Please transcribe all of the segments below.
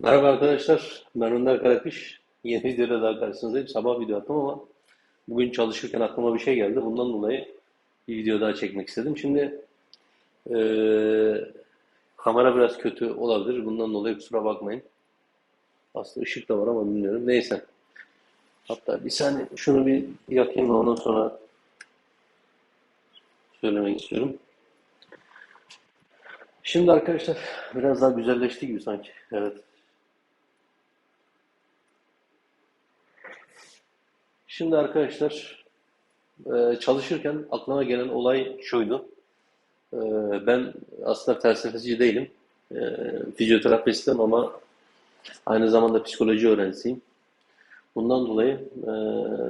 Merhaba arkadaşlar, ben Önder Karakış. Yeni videoda daha karşınızdayım. Sabah video attım ama bugün çalışırken aklıma bir şey geldi. Bundan dolayı bir video daha çekmek istedim. Şimdi eee, kamera biraz kötü olabilir. Bundan dolayı kusura bakmayın. Aslında ışık da var ama bilmiyorum. Neyse. Hatta bir saniye şunu bir yakayım da ondan sonra söylemek istiyorum. Şimdi arkadaşlar biraz daha güzelleşti gibi sanki. Evet. Şimdi arkadaşlar e, çalışırken aklıma gelen olay şuydu. E, Ben aslında felsefeci değilim. E, Fizyoterapistim ama aynı zamanda psikoloji öğrencisiyim. Bundan dolayı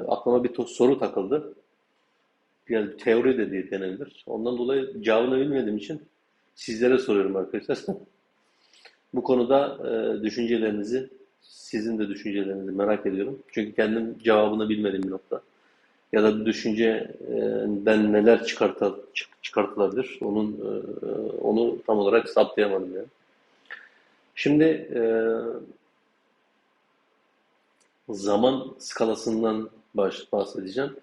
aklıma bir soru takıldı. Yani teori de diye denebilir. Ondan dolayı cevabını bilmediğim için sizlere soruyorum arkadaşlar. Bu konuda düşüncelerinizi, sizin de düşüncelerinizi merak ediyorum. Çünkü kendim cevabını bilmediğim bir nokta. Ya da bu düşünceden neler çıkartı, çık- çıkartılabilir, onun e, onu tam olarak saptayamadım yani. Şimdi e, zaman skalasından bahsedeceğim.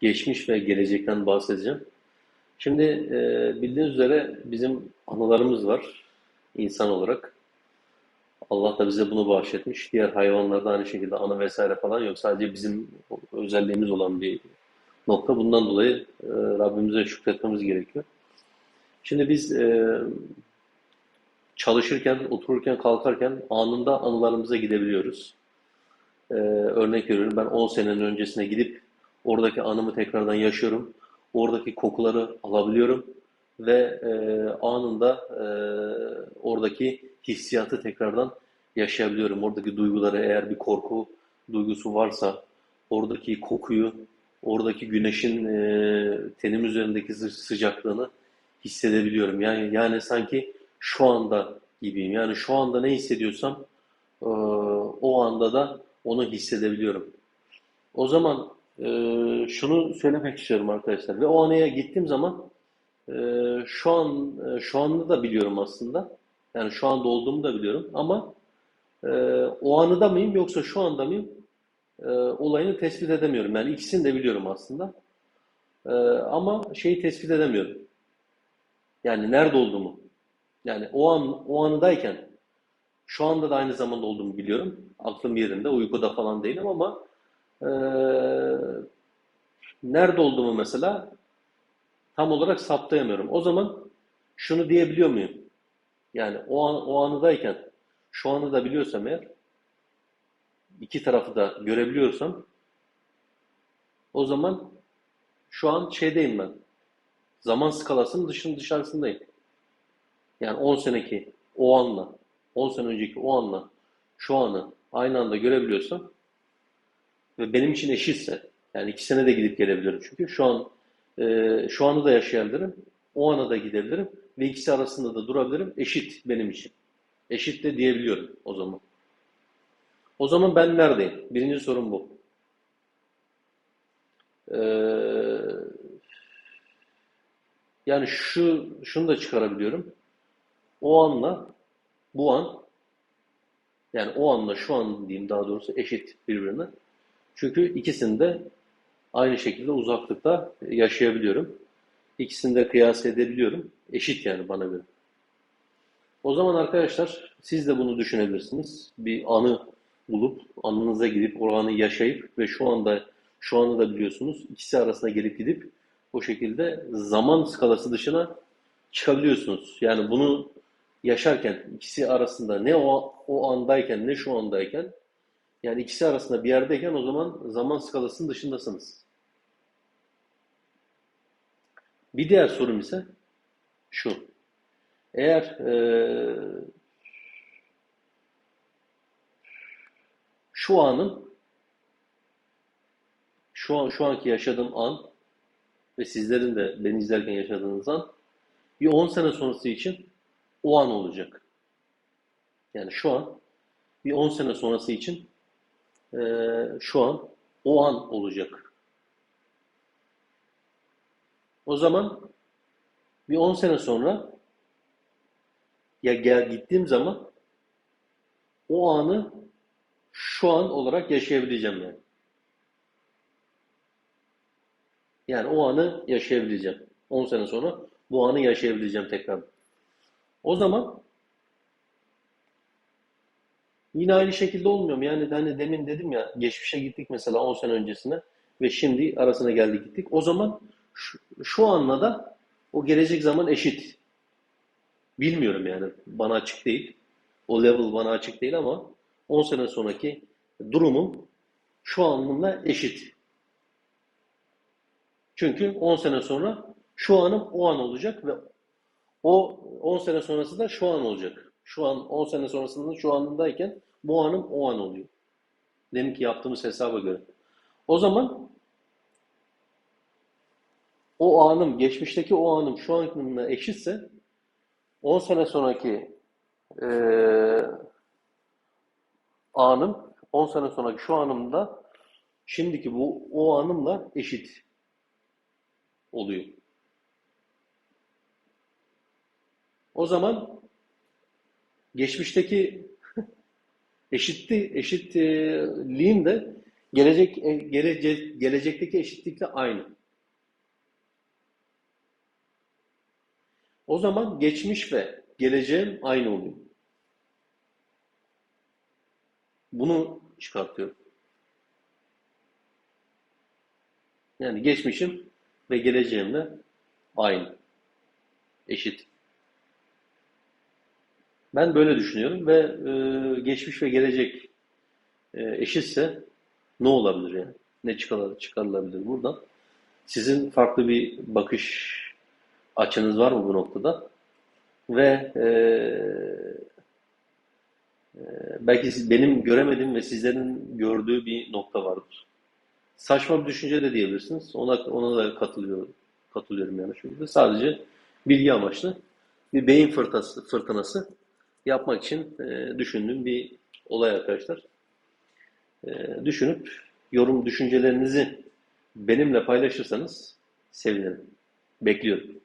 Geçmiş ve gelecekten bahsedeceğim. Şimdi e, bildiğiniz üzere bizim anılarımız var insan olarak. Allah da bize bunu bahşetmiş. Diğer hayvanlarda aynı şekilde ana vesaire falan yok. Sadece bizim özelliğimiz olan bir nokta. Bundan dolayı e, Rabbimize şükretmemiz gerekiyor. Şimdi biz e, çalışırken, otururken, kalkarken anında anılarımıza gidebiliyoruz. E, örnek veriyorum ben 10 senenin öncesine gidip oradaki anımı tekrardan yaşıyorum. Oradaki kokuları alabiliyorum ve e, anında e, oradaki hissiyatı tekrardan yaşayabiliyorum. Oradaki duyguları eğer bir korku duygusu varsa oradaki kokuyu, oradaki güneşin e, tenim üzerindeki sı- sıcaklığını hissedebiliyorum. Yani yani sanki şu anda gibiyim. Yani şu anda ne hissediyorsam e, o anda da onu hissedebiliyorum. O zaman e, şunu söylemek istiyorum arkadaşlar ve o anaya gittiğim zaman e, şu an e, şu anda da biliyorum aslında. Yani şu anda olduğumu da biliyorum ama e, o anıda mıyım yoksa şu anda mıyım e, olayını tespit edemiyorum. Yani ikisini de biliyorum aslında. E, ama şeyi tespit edemiyorum. Yani nerede olduğumu. Yani o an o anıdayken şu anda da aynı zamanda olduğumu biliyorum. Aklım yerinde, uykuda falan değilim ama e, nerede olduğumu mesela tam olarak saptayamıyorum. O zaman şunu diyebiliyor muyum? Yani o an, o anıdayken şu anı da biliyorsam eğer iki tarafı da görebiliyorsam o zaman şu an şeydeyim ben. Zaman skalasının dışın dışarısındayım. Yani 10 seneki o anla, 10 sene önceki o anla şu anı aynı anda görebiliyorsam ve benim için eşitse yani iki sene de gidip gelebilirim çünkü şu an e, şu anı da yaşayabilirim, o ana da gidebilirim ve ikisi arasında da durabilirim. Eşit benim için. Eşit de diyebiliyorum o zaman. O zaman ben neredeyim? Birinci sorum bu. Ee, yani şu şunu da çıkarabiliyorum. O anla bu an yani o anla şu an diyeyim daha doğrusu eşit birbirine. Çünkü ikisini de aynı şekilde uzaklıkta yaşayabiliyorum. İkisini de kıyas edebiliyorum. Eşit yani bana göre. O zaman arkadaşlar siz de bunu düşünebilirsiniz. Bir anı bulup anınıza gidip o yaşayıp ve şu anda şu anı da biliyorsunuz ikisi arasında gelip gidip o şekilde zaman skalası dışına çıkabiliyorsunuz. Yani bunu yaşarken ikisi arasında ne o, o andayken ne şu andayken yani ikisi arasında bir yerdeyken o zaman zaman skalasının dışındasınız. Bir diğer sorum ise şu. Eğer eee, şu anın şu an şu anki yaşadığım an ve sizlerin de beni izlerken yaşadığınız an bir 10 sene sonrası için o an olacak. Yani şu an bir 10 sene sonrası için eee, şu an o an olacak. O zaman bir 10 sene sonra ya gel gittiğim zaman o anı şu an olarak yaşayabileceğim yani. Yani o anı yaşayabileceğim. 10 sene sonra bu anı yaşayabileceğim tekrar. O zaman yine aynı şekilde olmuyor mu? Yani hani demin dedim ya geçmişe gittik mesela 10 sene öncesine ve şimdi arasına geldik gittik. O zaman şu, şu anla da o gelecek zaman eşit. Bilmiyorum yani. Bana açık değil. O level bana açık değil ama 10 sene sonraki durumum şu anımla eşit. Çünkü 10 sene sonra şu anım o an olacak ve o 10 sene sonrası da şu an olacak. Şu an 10 sene sonrasında şu anındayken bu anım o an oluyor. Demin ki yaptığımız hesaba göre. O zaman o anım, geçmişteki o anım şu anımla eşitse 10 sene sonraki eee anım 10 sene sonraki şu anımda şimdiki bu o anımla eşit oluyor. O zaman geçmişteki eşitti eşitliğin de gelecek e, gelecek gelecekteki eşitlikle aynı. O zaman geçmiş ve geleceğim aynı oluyor. Bunu çıkartıyorum. Yani geçmişim ve geleceğimle aynı. Eşit. Ben böyle düşünüyorum ve e, geçmiş ve gelecek e, eşitse ne olabilir yani? Ne çıkar, çıkarılabilir buradan? Sizin farklı bir bakış açınız var mı bu noktada? Ve e, e, belki benim göremediğim ve sizlerin gördüğü bir nokta vardır. Saçma bir düşünce de diyebilirsiniz. Ona, ona da katılıyorum. Katılıyorum yani çünkü sadece bilgi amaçlı bir beyin fırtınası, fırtınası yapmak için e, düşündüğüm bir olay arkadaşlar. E, düşünüp yorum düşüncelerinizi benimle paylaşırsanız sevinirim. Bekliyorum.